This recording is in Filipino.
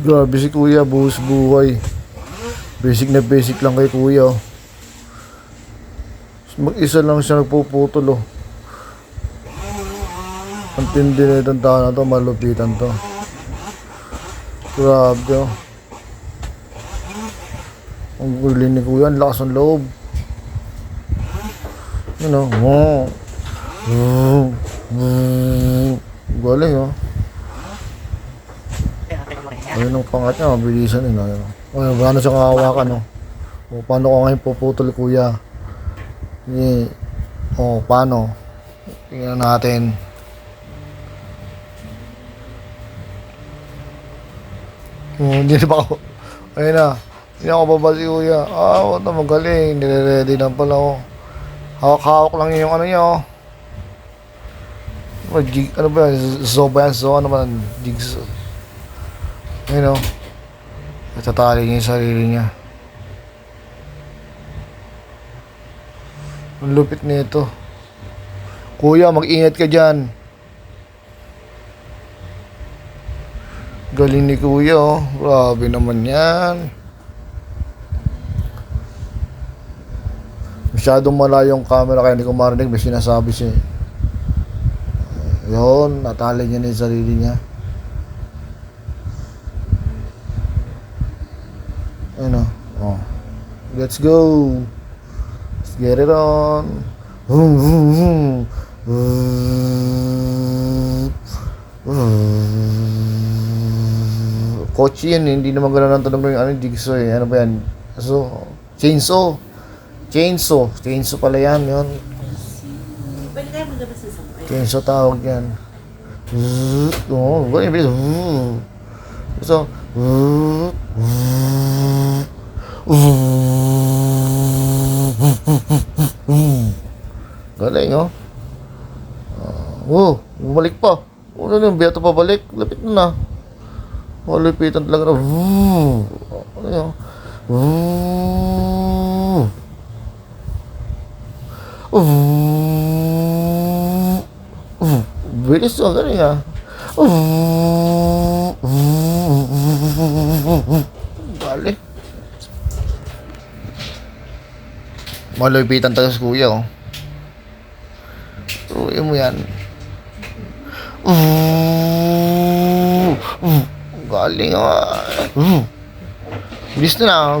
Grabe si kuya, buhos buhay. Basic na basic lang kay kuya. oh. Mag-isa lang siya nagpuputol oh. Ang tindi na itong tao na to, malupitan to. Grabe oh. Ang guling ni kuya, ang lakas ng loob. Oh. Wow. Wow. Wow. Galing oh. Ayun ang pangat niya, mabilisan yun. Ayun. Ayun, paano siya kahawakan, no? O, paano ko ngayon puputol, kuya? Hindi. O, paano? Tingnan natin. O, hindi na ba ako? Ayun na. Hindi na ako babasi, kuya. Ah, wala na, magaling. Nire-ready na pala ako. Hawak-hawak lang yung ano niya, oh. Ano, jig, ano ba yan? Zo ba yan? Zo, ano ba? yan? Jigsaw. Ayun o. Natatali niya yung sarili niya. Ang lupit nito. Kuya, mag-ingat ka dyan. Galing ni kuya oh. Grabe naman yan. Masyadong malayo yung camera kaya hindi ko marinig. May sinasabi siya. eh. Yun, natali niya na yung sarili niya. Ano? Oh. Let's go. Let's get it on. Vroom, vroom, vroom. Kotse yan, eh. hindi naman gano'n ang tunog ng ano, jigsaw eh. Ano ba yan? So, chainsaw. Chainsaw. Chainsaw pala yan, yun. Chainsaw tawag yan. Oo, oh, ganyan bilis. So, Galing, oh. Uh, oh, bumalik pa. Oh, ano yung beto pa balik? Lapit na na. Malupitan talaga na. Ano yun? Bilis oh, galing ah. Bale. Malupitan talaga si kuya oh. Tuloy mo yan. Galing ah. Bilis na na.